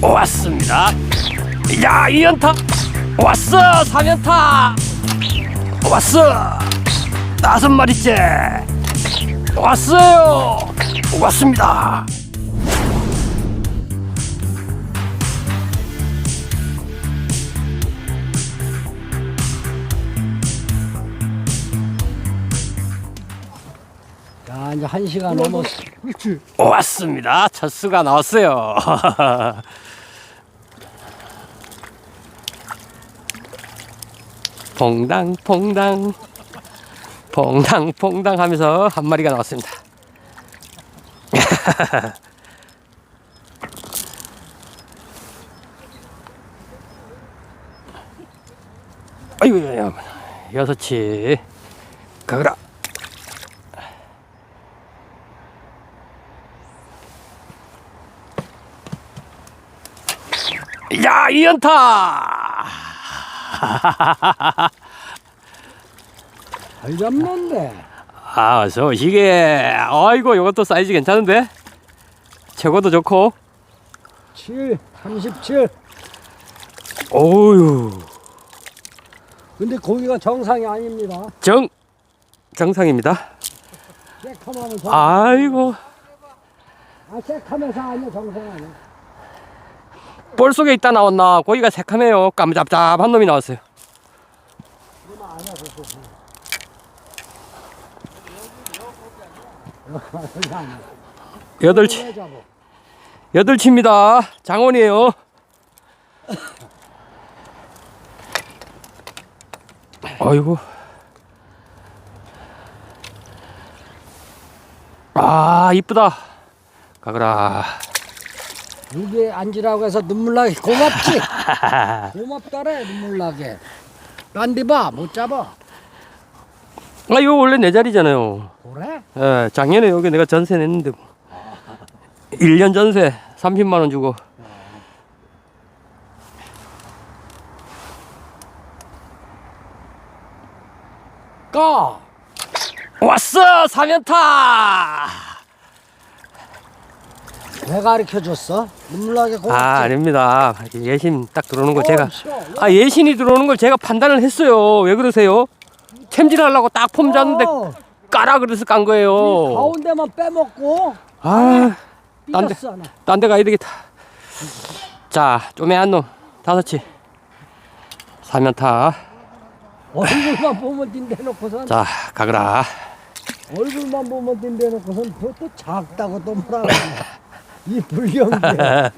왔습니다. 야, 2연타. 왔어, 3연타. 왔어. 다섯 마리째. 왔어요. 왔습니다. 자 이제 한 시간 넘었어. 그렇지. 왔습니다. 첫 수가 나왔어요. 퐁당 퐁당 퐁당 퐁당 하면서 한 마리가 나왔습니다. 아이고 야, 여섯치 가거라. 야, 이연타! 잘 잡는데. 아, 어서 오시게. 아이고, 이것도 사이즈 괜찮은데? 최고도 좋고. 7, 37. 오유, 근데 고기가 정상이 아닙니다. 정, 정상입니다. 정. 아이고, 아 새카면서 아니야 정상 아니야. 볼 속에 있다 나왔나? 고기가 새카매요. 까무잡잡한 놈이 나왔어요. 여덟치? 여덟치입니다. 장원이에요. 아이고. 아, 이쁘다. 가거라. 여기에 앉으라고 해서 눈물 나게 고맙지. 고맙다래 눈물 나게. 딴데 봐, 못 잡아. 아, 이거 원래 내 자리잖아요. 그래? 예, 작년에 여기 내가 전세 냈는데. 뭐. 1년 전세 30만 원 주고. 까. 왔어! 3연타! 내가 가르쳐 줬어. 눈물 나게 고맙지. 아, 아닙니다. 예신 딱 들어오는 거 어, 제가. 아, 예신이 들어오는 걸 제가 판단을 했어요. 왜 그러세요? 챔질하려고 딱 폼 잡는데 어, 까라 그래서 깐 거예요. 가운데만 빼먹고 아, 딴 데, 삐졌어 나. 딴 데 가야 되겠다. 자, 쪼매한 놈. 다섯치. 3연타. 얼굴만 보면 딘대놓고선 자, 가거라. 얼굴만 보면 딘대놓고선 그것도 작다고 또 뭐라고 이 불경계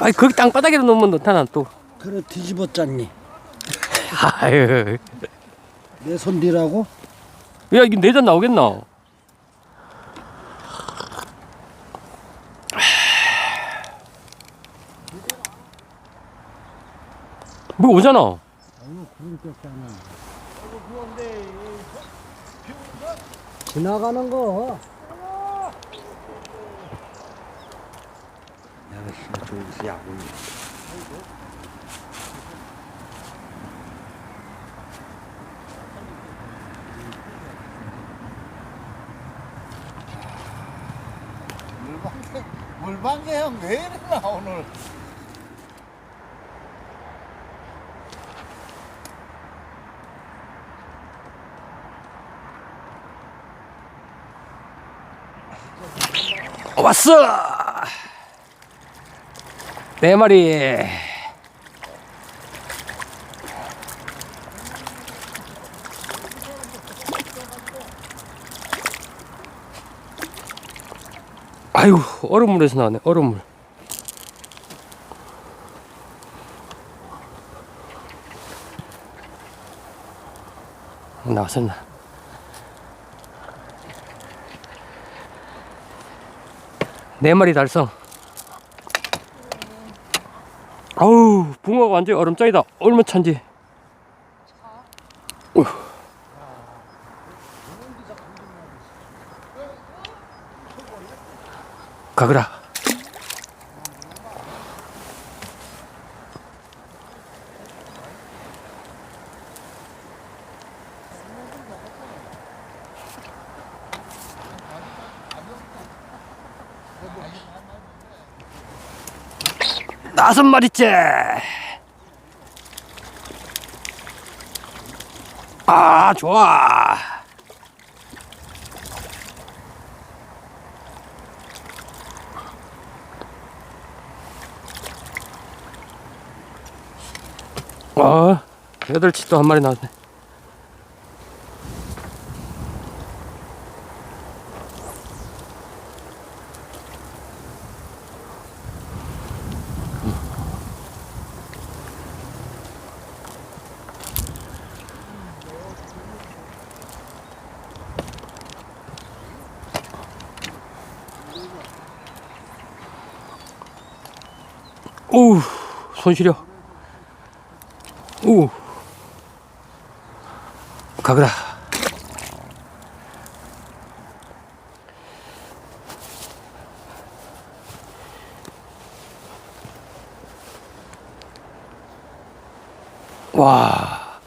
아이, 거기 땅바닥에 놓으면 놓다나 또. 그래 뒤집었잖니 아유. 내 손디라고 야, 이게 내장 나오겠나? 뭐 오잖아. 지나가는 거 내가 씨발 저기서 야구 물방개, 물방개 형 왜 이러나 오늘? 왔어. 네 마리. 아이고 얼음물에서 나왔네 얼음물. 나왔었나? 네 마리 달성. 아우 붕어가 완전 얼음장이다. 얼마 찬지. 가거라. 다섯 마리째. 아, 좋아. 어, 여덟 치또 한 마리 나왔네. 오우, 손 시려. 오. 가거라. 와.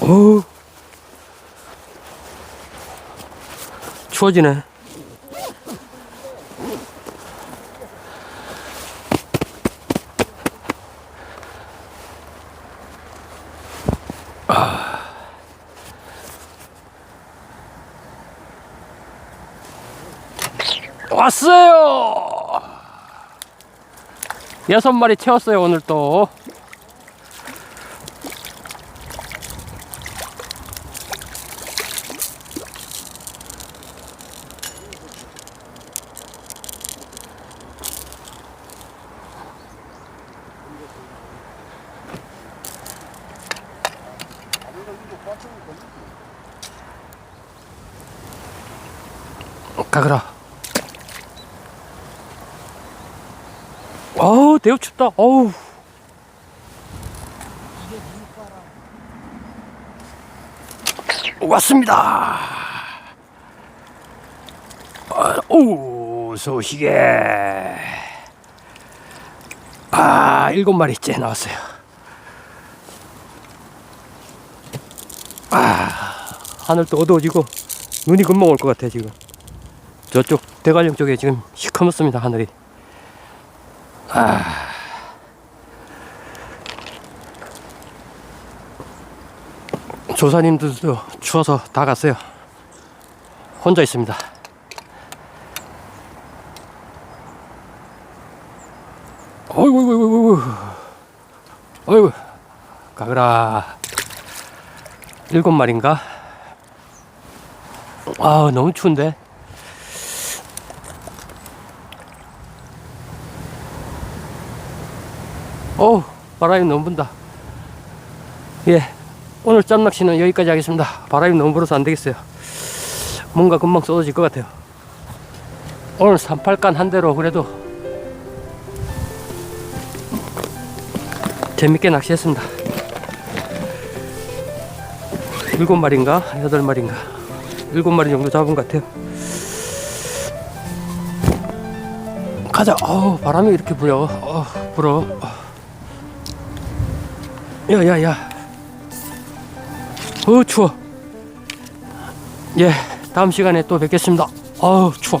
오. 추워지네. 왔어요. 여섯 마리 채웠어요 오늘 또. 가거라. 어우, 대우 춥다. 어우. 왔습니다. 아, 오, 소시계. 아, 일곱 마리째 나왔어요. 아, 하늘도 어두워지고 눈이 금방 올 것 같아 지금. 저쪽 대관령 쪽에 지금 시커멓습니다 하늘이. 조사님들도 추워서 다 갔어요. 혼자 있습니다. 어이구, 어이구, 어이구, 어이구, 가거라. 일곱 마리인가? 아, 너무 추운데. 어우, 바람이 너무 분다. 예, 오늘 짬낚시는 여기까지 하겠습니다. 바람이 너무 불어서 안 되겠어요. 뭔가 금방 쏟아질 것 같아요. 오늘 38간 한 대로 그래도 재밌게 낚시했습니다. 일곱 마리인가 여덟 마리인가 일곱 마리 정도 잡은 것 같아요. 가자. 어우, 바람이 이렇게 불어. 어, 불어. 야야야. 어 추워. 예, 다음 시간에 또 뵙겠습니다. 어우 추워.